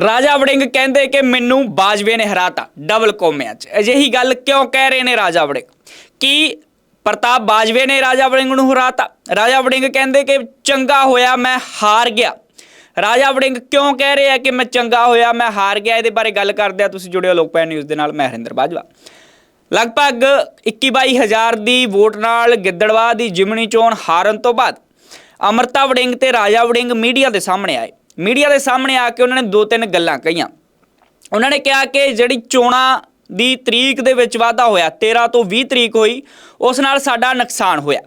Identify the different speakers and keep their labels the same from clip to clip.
Speaker 1: ਰਾਜਾ ਵੜਿੰਗ ਕਹਿੰਦੇ ਕਿ ਮੈਨੂੰ ਬਾਜਵੇ ਨੇ ਹਰਾਤਾ ਡਬਲ ਕੋਮਿਆਂ 'ਚ। ਅਜਿਹੀ ਗੱਲ ਕਿਉਂ ਕਹਿ ਰਹੇ ਨੇ ਰਾਜਾ ਵੜਿੰਗ? ਕੀ ਪ੍ਰਤਾਪ ਬਾਜਵੇ ਨੇ ਰਾਜਾ ਵੜਿੰਗ ਨੂੰ ਹਰਾਤਾ? ਰਾਜਾ ਵੜਿੰਗ ਕਹਿੰਦੇ ਕਿ ਚੰਗਾ ਹੋਇਆ, ਮੈਂ ਹਾਰ ਗਿਆ। ਰਾਜਾ ਵੜਿੰਗ ਕਿਉਂ ਕਹਿ ਰਹੇ ਆ ਕਿ ਮੈਂ ਚੰਗਾ ਹੋਇਆ, ਮੈਂ ਹਾਰ ਗਿਆ? ਇਹਦੇ ਬਾਰੇ ਗੱਲ ਕਰਦੇ ਆ, ਤੁਸੀਂ ਜੁੜਿਓ ਲੋਕਪਾਲ ਨਿਊਜ਼ ਦੇ ਨਾਲ, ਮੈਂ ਹਰਿੰਦਰ ਬਾਜਵਾ। ਲਗਭਗ 21 ਹਜ਼ਾਰ ਦੀ ਵੋਟ ਨਾਲ ਗਿੱਦੜਵਾ ਦੀ ਜਿਮਣੀ ਚੋਣ ਹਾਰਨ ਤੋਂ ਬਾਅਦ ਅਮਰਤਾ ਵੜਿੰਗ ਤੇ ਰਾਜਾ ਵੜਿੰਗ ਮੀਡੀਆ ਦੇ ਸਾਹਮਣੇ ਆਏ। ਮੀਡੀਆ ਦੇ ਸਾਹਮਣੇ ਆ ਕੇ ਉਹਨਾਂ ਨੇ ਦੋ ਤਿੰਨ ਗੱਲਾਂ ਕਹੀਆਂ। ਉਹਨਾਂ ਨੇ ਕਿਹਾ ਕਿ ਜਿਹੜੀ ਚੋਣਾਂ ਦੀ ਤਰੀਕ ਦੇ ਵਿੱਚ ਵਾਧਾ ਹੋਇਆ 13 ਤੋਂ 20 ਤਰੀਕ ਹੋਈ, ਉਸ ਨਾਲ ਸਾਡਾ ਨੁਕਸਾਨ ਹੋਇਆ।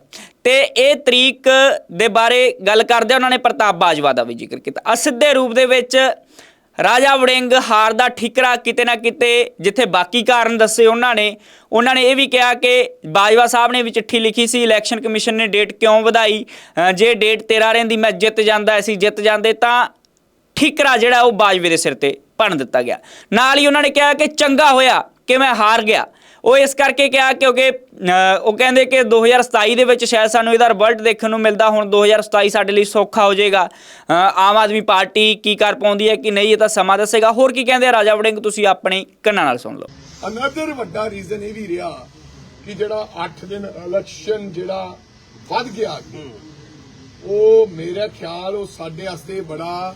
Speaker 1: ਤੇ ਇਹ ਤਰੀਕ ਦੇ ਬਾਰੇ ਗੱਲ ਕਰਦੇ ਉਹਨਾਂ ਨੇ ਪ੍ਰਤਾਪ ਬਾਜਵਾ ਦਾ ਵੀ ਜ਼ਿਕਰ ਕੀਤਾ। ਅਸਿੱਧੇ ਰੂਪ ਦੇ ਵਿੱਚ ਰਾਜਾ ਵੜਿੰਗ ਹਾਰ ਦਾ ਠਿਕਰਾ ਕਿਤੇ ਨਾ ਕਿਤੇ, ਜਿੱਥੇ ਬਾਕੀ ਕਾਰਨ ਦੱਸੇ ਉਹਨਾਂ ਨੇ ਉਹਨਾਂ ਨੇ ਇਹ ਵੀ ਕਿਹਾ ਕਿ ਬਾਜਵਾ ਸਾਹਿਬ ਨੇ ਵੀ ਚਿੱਠੀ ਲਿਖੀ ਸੀ, ਇਲੈਕਸ਼ਨ ਕਮਿਸ਼ਨ ਨੇ ਡੇਟ ਕਿਉਂ ਵਧਾਈ? ਜੇ ਡੇਟ 13 ਰਹਿੰਦੀ, ਮੈਂ ਜਿੱਤ ਜਾਂਦਾ, ਅਸੀਂ ਜਿੱਤ ਜਾਂਦੇ, ਤਾਂ ਠਿਕਰਾ ਜਿਹੜਾ ਉਹ ਬਾਜਵੇ ਦੇ ਸਿਰ ਤੇ ਭੰਨ ਦਿੱਤਾ ਗਿਆ। ਨਾਲ ਹੀ ਉਹਨਾਂ ਨੇ ਕਿਹਾ ਕਿ ਚੰਗਾ ਹੋਇਆ ਕਿ ਮੈਂ ਹਾਰ ਗਿਆ। ਉਹ ਇਸ ਕਰਕੇ ਕਿਹਾ ਕਿਉਂਕਿ ਉਹ ਕਹਿੰਦੇ ਕਿ 2027 ਦੇ ਵਿੱਚ ਸ਼ਾਇਦ ਸਾਨੂੰ ਇਹਦਾ ਰਿਜ਼ਲਟ ਦੇਖਣ ਨੂੰ ਮਿਲਦਾ। ਹੁਣ 2027 ਸਾਡੇ ਲਈ ਸੌਖਾ ਹੋ ਜਾਏਗਾ। ਆਮ ਆਦਮੀ ਪਾਰਟੀ ਕੀ ਕਰ ਪਾਉਂਦੀ ਹੈ, ਕਿ ਨਹੀਂ, ਇਹ ਤਾਂ ਸਮਾਂ ਦੱਸੇਗਾ। ਹੋਰ ਕੀ ਕਹਿੰਦੇ ਰਾਜਾ ਵੜਿੰਗ, ਤੁਸੀਂ ਆਪਣੇ ਕੰਨਾਂ ਨਾਲ ਸੁਣ ਲਓ।
Speaker 2: ਅਨਦਰ ਵੱਡਾ ਰੀਜ਼ਨ ਇਹ ਵੀ ਰਿਹਾ ਕਿ ਜਿਹੜਾ 8 ਦਿਨ ਇਲੈਕਸ਼ਨ ਜਿਹੜਾ ਵੱਧ ਗਿਆ ਉਹ ਮੇਰਾ ਖਿਆਲ ਉਹ ਸਾਡੇ ਵਾਸਤੇ ਬੜਾ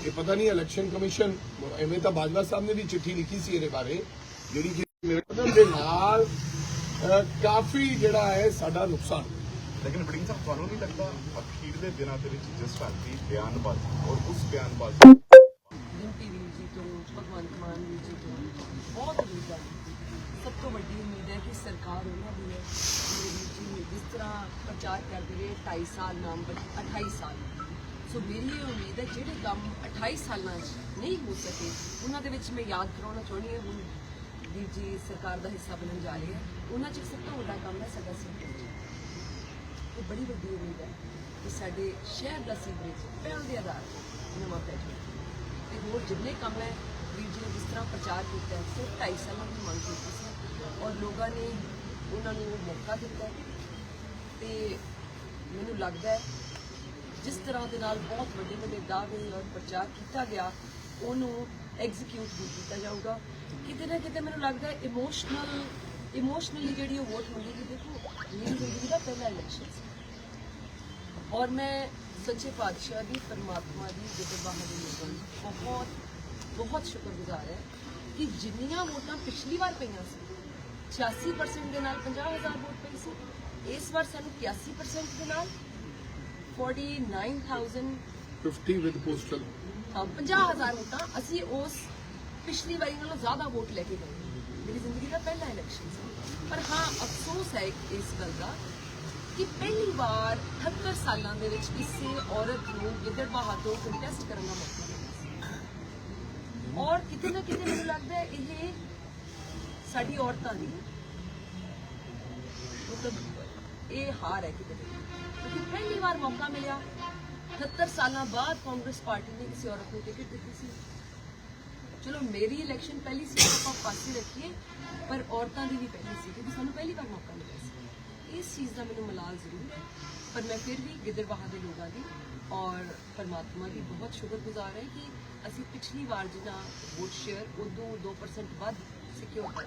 Speaker 2: ਇਹ ਪਤਾ ਨਹੀਂ ਇਲੈਕਸ਼ਨ ਕਮਿਸ਼ਨ ਐਵੇਂ ਤਾਂ ਬਾਜਵਾ ਸਾਹਿਬ ਨੇ ਵੀ ਚਿੱਠੀ ਲਿਖੀ ਸੀ ਇਹਦੇ ਬਾਰੇ ਜਿਹੜੀ ਕਿ ਮੇਰੇ ਕਦਮ ਦੇ ਨਾਲ ਕਾਫੀ ਜਿਹੜਾ ਹੈ ਸਾਡਾ ਨੁਕਸਾਨ।
Speaker 3: ਲੇਕਿਨ ਬੜਿੰਗ ਸਾਹਿਬ ਤੁਹਾਨੂੰ ਨਹੀਂ ਲੱਗਦਾ ਅਖੀਰ ਦੇ ਦਿਨਾਂ ਦੇ ਵਿੱਚ ਜਿਸ ਤਰ੍ਹਾਂ ਦੀ ਬਿਆਨਬਾਜ਼ੀ ਔਰ ਉਸ ਬਿਆਨਬਾਜ਼ੀ
Speaker 4: ਡਿੰਪੀ ਵੀਰ ਜੀ ਤੋਂ ਭਗਵੰਤ ਮਾਨ ਵੀਰ ਜੀ ਤੋਂ ਬਹੁਤ ਉਮੀਦ ਹੈ ਸਭ ਤੋਂ ਵੱਡੀ ਉਮੀਦ ਹੈ ਕਿ ਸਰਕਾਰ ਉਹਨਾਂ ਦੀ ਹੈ ਮੇਰੇ ਵੀਰ ਜੀ ਜਿਸ ਤਰ੍ਹਾਂ ਪ੍ਰਚਾਰ ਕਰਦੇ ਰਹੇ 2.5 ਸਾਲ ਨਾਮ ਬਟ 28 ਸਾਲ ਸੋ ਮੇਰੀ ਇਹ ਉਮੀਦ ਹੈ ਜਿਹੜੇ ਕੰਮ 28 ਸਾਲਾਂ 'ਚ ਨਹੀਂ ਹੋ ਸਕੇ, ਉਹਨਾਂ ਦੇ ਵਿੱਚ ਮੈਂ ਯਾਦ ਕਰਾਉਣਾ ਚਾਹੁੰਦੀ ਹਾਂ। ਹੁਣ ਵੀਰ ਜੀ ਸਰਕਾਰ ਦਾ ਹਿੱਸਾ ਬਣਨ ਜਾ ਰਹੇ ਹੈ ਉਹਨਾਂ 'ਚ ਸਭ ਤੋਂ ਵੱਡਾ ਕੰਮ ਹੈ ਸਾਡਾ ਸੀਵਰੇਜ। ਇਹ ਬੜੀ ਵੱਡੀ ਉਮੀਦ ਹੈ ਕਿ ਸਾਡੇ ਸ਼ਹਿਰ ਦਾ ਸੀਵਰੇਜ ਪਹਿਲ ਦੇ ਆਧਾਰ ਤੇ ਨਵਾਂ ਪੈ ਜਾਵੇ। ਤੇ ਹੋਰ ਜਿੰਨੇ ਕੰਮ ਹੈ, ਵੀਰ ਜੀ ਨੇ ਜਿਸ ਤਰ੍ਹਾਂ ਪ੍ਰਚਾਰ ਕੀਤਾ ਸਿਰਫ ਢਾਈ ਸਾਲਾਂ ਦੀ ਮੰਗ ਕੀਤੀ ਸੀ ਔਰ ਲੋਕਾਂ ਨੇ ਉਹਨਾਂ ਨੂੰ ਮੌਕਾ ਦਿੱਤਾ ਹੈ। ਤੇ ਮੈਨੂੰ ਲੱਗਦਾ ਹੈ ਜਿਸ ਤਰ੍ਹਾਂ ਦੇ ਨਾਲ ਬਹੁਤ ਵੱਡੇ ਵੱਡੇ ਦਾਅਵੇ ਔਰ ਪ੍ਰਚਾਰ ਕੀਤਾ ਗਿਆ, ਉਹਨੂੰ ਐਗਜ਼ੀਕਿਊਟ ਵੀ ਕੀਤਾ ਜਾਊਗਾ। ਕਿਤੇ ਨਾ ਕਿਤੇ ਮੈਨੂੰ ਲੱਗਦਾ ਇਮੋਸ਼ਨਲ ਇਮੋਸ਼ਨਲੀ ਜਿਹੜੀ ਉਹ ਵੋਟ ਹੁੰਦੀ ਕਿ ਦੇਖੋ ਮੇਰੀ ਜ਼ਿੰਦਗੀ ਦਾ ਪਹਿਲਾ ਇਲੈਕਸ਼ਨ ਸੀ। ਔਰ ਮੈਂ ਸੱਚੇ ਪਾਤਸ਼ਾਹ ਦੀ, ਪਰਮਾਤਮਾ ਦੀ ਜਿਹੜੇ ਬਾਹਰ ਦੇ ਲੋਕਾਂ ਦੀ ਬਹੁਤ ਬਹੁਤ ਸ਼ੁਕਰਗੁਜ਼ਾਰ ਹੈ ਕਿ ਜਿੰਨੀਆਂ ਵੋਟਾਂ ਪਿਛਲੀ ਵਾਰ ਪਈਆਂ ਸੀ 86% ਦੇ ਨਾਲ 50000 ਵੋਟ ਪਈ ਸੀ, ਇਸ ਵਾਰ ਸਾਨੂੰ 81% ਦੇ ਨਾਲ 49000
Speaker 2: 50 ਵਿਦ ਪੋਸਟਲ
Speaker 4: 50000 ਵੋਟਾਂ ਅਸੀਂ ਉਸ ਪਿਛਲੀ ਵਾਰੀ ਨਾਲੋਂ ਜ਼ਿਆਦਾ ਵੋਟ ਲੈ ਕੇ ਗਏ। ਮੇਰੀ ਜ਼ਿੰਦਗੀ ਦਾ ਪਹਿਲਾ ਇਲੈਕਸ਼ਨ ਸੀ। ਪਰ ਹਾਂ, ਅਫਸੋਸ ਹੈ ਇਸ ਗੱਲ ਦਾ ਕਿ ਪਹਿਲੀ ਵਾਰ 78 ਸਾਲਾਂ ਦੇ ਵਿੱਚ ਕਿਸੇ ਔਰਤ ਨੂੰ ਗਿੱਦੜਬਾਹਾ ਤੋਂ ਕੰਟੈਸਟ ਕਰਨ ਦਾ ਮੌਕਾ ਮਿਲਿਆ ਔਰ ਕਿਤੇ ਨਾ ਕਿਤੇ ਮੈਨੂੰ ਲੱਗਦਾ ਇਹ ਸਾਡੀ ਔਰਤਾਂ ਦੀ ਮਤਲਬ ਇਹ ਹਾਰ ਹੈ ਕਿਤੇ। ਕਿਉਂਕਿ ਪਹਿਲੀ ਵਾਰ ਮੌਕਾ ਮਿਲਿਆ। 78 ਸਾਲਾਂ ਬਾਅਦ ਕਾਂਗਰਸ ਪਾਰਟੀ ਨੇ ਕਿਸੇ ਔਰਤ ਨੂੰ ਟਿਕਟ ਦਿੱਤੀ ਸੀ। ਚਲੋ, ਮੇਰੀ ਇਲੈਕਸ਼ਨ ਪਹਿਲੀ ਸੀ, ਆਪਾਂ ਪਾਸੇ ਰੱਖੀਏ, ਪਰ ਔਰਤਾਂ ਦੀ ਵੀ ਪਹਿਲੀ ਸੀ, ਕਿਉਂਕਿ ਸਾਨੂੰ ਪਹਿਲੀ ਵਾਰ ਮੌਕਾ ਮਿਲਿਆ ਸੀ। ਇਸ ਚੀਜ਼ ਦਾ ਮੈਨੂੰ ਮਲਾਲ ਜ਼ਰੂਰ ਹੈ, ਪਰ ਮੈਂ ਫਿਰ ਵੀ ਗਿੱਦੜਬਾਹਾ ਦੇ ਲੋਕਾਂ ਦੀ ਔਰ ਪਰਮਾਤਮਾ ਦੀ ਬਹੁਤ ਸ਼ੁਕਰਗੁਜ਼ਾਰ ਹੈ ਕਿ ਅਸੀਂ ਪਿਛਲੀ ਵਾਰ ਜਿੰਨਾ ਵੋਟ ਸ਼ੇਅਰ ਉਦੋਂ 2% ਵੱਧ ਸਿਕਿਉਰ ਕਰ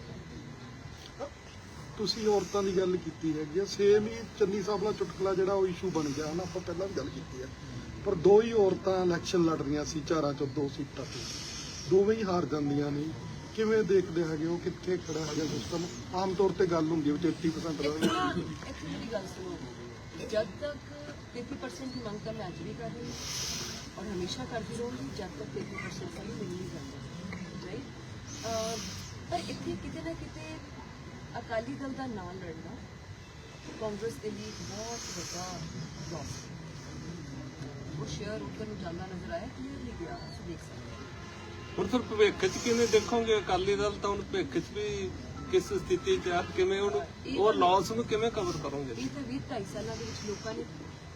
Speaker 5: ਤੁਸੀਂ ਔਰਤਾਂ ਦੀ ਗੱਲ ਕੀਤੀ ਹੈਗੀ ਆ ਸੇਮ ਹੀ ਚੰਨੀ ਸਾਹਿਬ ਨਾਲ ਚੁਟਕਲਾ ਜਿਹੜਾ ਉਹ ਇਸ਼ੂ ਬਣ ਗਿਆ ਹਨਾ ਆਪਾਂ ਪਹਿਲਾਂ ਵੀ ਗੱਲ ਕੀਤੀ ਹੈ ਪਰ ਦੋ ਹੀ ਔਰਤਾਂ ਇਲੈਕਸ਼ਨ ਲੜ ਰਹੀਆਂ ਸੀ ਚਾਰਾਂ ਚੋਂ ਦੋ ਸੀਟਾਂ ਤੇ। ਦੋਵੇਂ ਹੀ ਹਾਰ ਜਾਂਦੀਆਂ ਨੇ। ਕਿਵੇਂ ਦੇਖਦੇ ਹੈਗੇ ਉਹ ਕਿੱਥੇ ਖੜਾ ਹੈਗਾ ਸਿਸਟਮ ਆਮ ਤੌਰ ਤੇ ਗੱਲ ਹੁੰਦੀ ਹੈ ਵਿੱਚ 80%
Speaker 4: ਇੱਥੇ ਨਾ
Speaker 5: ਦਾ
Speaker 4: ਮੇਰੀ ਗੱਲ ਸੁਣੋ। ਜਦ ਤੱਕ 33% ਦੀ ਮੰਗ ਤਾਂ ਮੈਂ ਅੱਜ ਵੀ ਕਰ ਰਹੀ ਹਾਂ ਔਰ ਹਮੇਸ਼ਾ ਕਰਦੀ ਰਹੂੰਗੀ ਜਦ ਤੱਕ 33% ਸਾਨੂੰ ਮਿਲ ਨਹੀਂ ਜਾਂਦਾ। ਰਾਈਟ ਪਰ ਇੱਥੇ ਕਿਤੇ ਨਾ ਕਿਤੇ ਅਕਾਲੀ ਦਲ ਦਾ ਨਾਂ ਲੜਨਾ ਕਾਂਗਰਸ ਦੇ ਲਈ ਬਹੁਤ ਵੱਡਾ ਲਾਸ ਉਹ ਸ਼ੇਅਰ ਉੱਧਰ ਨੂੰ ਜਾਂਦਾ ਨਜ਼ਰ ਆਇਆ ਕਲੀਅਰਲੀ ਗਿਆ ਤੁਸੀਂ ਦੇਖ ਸਕਦੇ ਹੋ।
Speaker 6: ਪਰ ਫਿਰ ਭਵਿੱਖ 'ਚ ਕਿਵੇਂ ਦੇਖੋਗੇ ਅਕਾਲੀ ਦਲ? ਤਾਂ ਹੁਣ ਭਵਿੱਖ 'ਚ ਵੀ ਕਿਸ ਸਥਿਤੀ 'ਚ ਆ? ਕਿਵੇਂ ਉਹਨੂੰ ਉਹ ਲਾਸ ਨੂੰ ਕਿਵੇਂ ਕਵਰ ਕਰੋਗੇ?
Speaker 4: ਇਹ ਤਾਂ 20 ਢਾਈ ਸਾਲਾਂ ਦੇ ਵਿੱਚ ਲੋਕਾਂ ਨੇ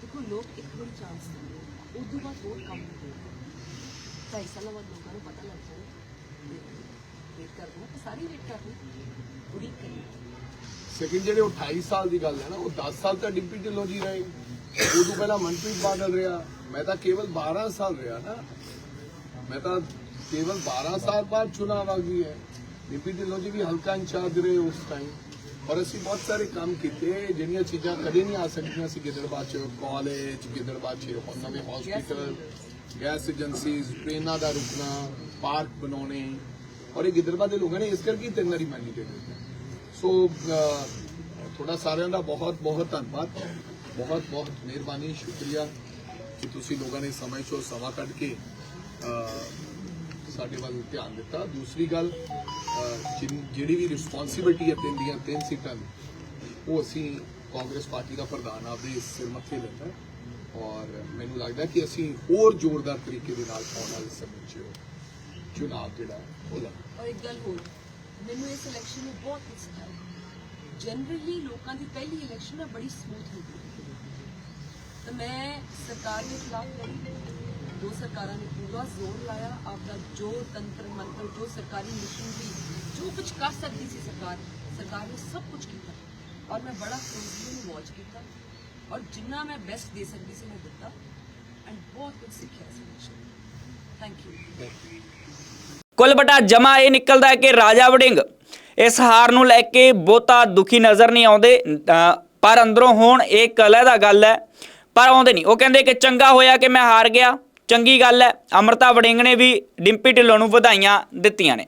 Speaker 4: ਦੇਖੋ ਲੋਕ ਇੱਕ ਵਾਰੀ ਚਾਂਸ ਦਿੰਦੇ। ਉਸ ਤੋਂ ਬਾਅਦ ਹੋਰ ਕੰਮ ਹੁੰਦੇ ਢਾਈ ਸਾਲਾਂ ਬਾਅਦ ਲੋਕਾਂ ਨੂੰ ਪਤਾ ਲੱਗ
Speaker 2: ਸੈਕਿੰਡ ਜਿਹੜੇ ਉਹ 28 ਸਾਲ ਦੀ ਗੱਲ ਹੈ ਨਾ ਉਹ 10 ਸਾਲ ਤਾਂ ਡਿਪਟੀ ਢਿੱਲੋਂ ਜੀ ਰਹੇ। ਉਦੋਂ ਪਹਿਲਾਂ ਮਨਪ੍ਰੀਤ ਬਾਦਲ ਰਿਹਾ। ਮੈਂ ਤਾਂ ਕੇਵਲ 12 ਸਾਲ ਰਿਹਾ ਨਾ। ਮੈਂ ਤਾਂ ਕੇਵਲ 12 ਸਾਲ ਬਾਅਦ ਚੁਣਾਵ ਆ ਗਈ ਹੈ ਡਿਪਟੀ ਢਿੱਲੋਂ ਜੀ ਵੀ ਹਲਕਾ ਇੰਚਾਰਜ ਰਹੇ ਉਸ ਟਾਈਮ ਔਰ ਅਸੀਂ ਬਹੁਤ ਸਾਰੇ ਕੰਮ ਕੀਤੇ ਜਿਹੜੀਆਂ ਚੀਜ਼ਾਂ ਕਦੇ ਨਹੀਂ ਆ ਸਕਦੀਆਂ ਸੀ। ਗਿੱਦੜਬਾਹ ਚ ਕਾਲਜ ਗਿੱਦੜਬਾਹ ਚ ਨਵੇਂ ਹਸਪੀਟਲ ਗੈਸ ਏਜੰਸੀਜ਼ ਟ੍ਰੇਨਾਂ ਦਾ ਰੁਕਣਾ ਪਾਰਕ ਬਣਾਉਣੇ। ਔਰ ਇਹ ਗਿੱਦੜਬਾਹ ਦੇ ਲੋਕਾਂ ਨੇ ਇਸ ਕਰਕੇ ਤਿੰਨ ਵਾਰੀ ਮੈਨੀਟੇਟ ਸੋ ਥੋੜਾ ਸਾਰਿਆਂ ਦਾ ਬਹੁਤ ਬਹੁਤ ਧੰਨਵਾਦ ਬਹੁਤ ਬਹੁਤ ਮਿਹਰਬਾਨੀ ਸ਼ੁਕਰੀਆ ਕਿ ਤੁਸੀਂ ਲੋਕਾਂ ਨੇ ਸਮੇਂ ਚੋਂ ਸਮਾਂ ਕੱਢ ਕੇ ਸਾਡੇ ਵੱਲ ਧਿਆਨ ਦਿੱਤਾ ਦੂਸਰੀ ਗੱਲ ਅਹ, ਜਿਹੜੀ ਵੀ ਰਿਸਪੌਂਸਿਬਿਲਟੀ ਹੈ ਤਿੰਨ ਦੀਆਂ ਤਿੰਨ ਸੀਟਾਂ ਦੀ ਉਹ ਅਸੀਂ ਕਾਂਗਰਸ ਪਾਰਟੀ ਦਾ ਪ੍ਰਧਾਨ ਆਪਦੇ ਸਿਰ ਮੱਥੇ ਲੈਂਦਾ ਔਰ ਮੈਨੂੰ ਲੱਗਦਾ ਕਿ ਅਸੀਂ ਹੋਰ ਜ਼ੋਰਦਾਰ ਤਰੀਕੇ ਦੇ ਨਾਲ ਪਾਉਣ ਵਾਲੇ ਸਮੇਂ 'ਚ ਚੁਣਾਵ ਜਿਹੜਾ ਹੈ, ਉਹ ਲੜਾਂਗੇ
Speaker 4: ਔਰ ਇੱਕ ਗੱਲ ਹੋਰ ਮੈਨੂੰ ਇਸ ਇਲੈਕਸ਼ਨ ਨੇ ਬਹੁਤ ਕੁਝ ਸਿਖਾਇਆ ਜਨਰਲੀ ਲੋਕਾਂ ਦੀ ਪਹਿਲੀ ਇਲੈਕਸ਼ਨ ਨਾ ਬੜੀ ਸਮੂਥ ਹੁੰਦੀ ਹੈ। ਤਾਂ ਮੈਂ ਸਰਕਾਰ ਦੇ ਖਿਲਾਫ ਲੜੀ ਦੋ ਸਰਕਾਰਾਂ ਨੇ ਪੂਰਾ ਜ਼ੋਰ ਲਾਇਆ ਆਪਦਾ ਜੋ ਤੰਤਰ ਮੰਤਰ ਜੋ ਸਰਕਾਰੀ ਮਸ਼ੀਨਰੀ ਜੋ ਕੁਝ ਕਰ ਸਕਦੀ ਸੀ ਸਰਕਾਰ ਸਰਕਾਰ ਨੇ ਸਭ ਕੁਝ ਕੀਤਾ। ਔਰ ਮੈਂ ਬੜਾ ਕਲੋਜ਼ਲੀ ਨੂੰ ਵਾਚ ਕੀਤਾ। ਔਰ ਜਿੰਨਾ ਮੈਂ ਬੈਸਟ ਦੇ ਸਕਦੀ ਸੀ ਮੈਂ ਦਿੱਤਾ। ਐਂਡ ਬਹੁਤ ਕੁਝ ਸਿੱਖਿਆ ਇਸ ਇਲੈਕਸ਼ਨ ਥੈਂਕ ਯੂ
Speaker 1: ਕੁੱਲ ਬਟਾ ਜਮਾ ਇਹ ਨਿਕਲਦਾ ਹੈ ਕਿ ਰਾਜਾ ਵੜਿੰਗ ਇਸ ਹਾਰ ਨੂੰ ਲੈ ਕੇ ਬਹੁਤਾ ਦੁਖੀ ਨਜ਼ਰ ਨਹੀਂ ਆਉਂਦੇ ਪਰ ਅੰਦਰੋਂ ਹੋਣ ਇਹ ਕਲਹ ਦਾ ਗੱਲ ਹੈ, ਪਰ ਆਉਂਦੇ ਨਹੀਂ। ਉਹ ਕਹਿੰਦੇ ਕਿ ਚੰਗਾ ਹੋਇਆ ਕਿ ਮੈਂ ਹਾਰ ਗਿਆ। ਚੰਗੀ ਗੱਲ ਹੈ, ਅਮਰਤਾ ਵੜਿੰਗ ਨੇ ਵੀ ਡਿੰਪੀ ਢਿੱਲੋਂ ਨੂੰ ਵਧਾਈਆਂ ਦਿੱਤੀਆਂ ਨੇ।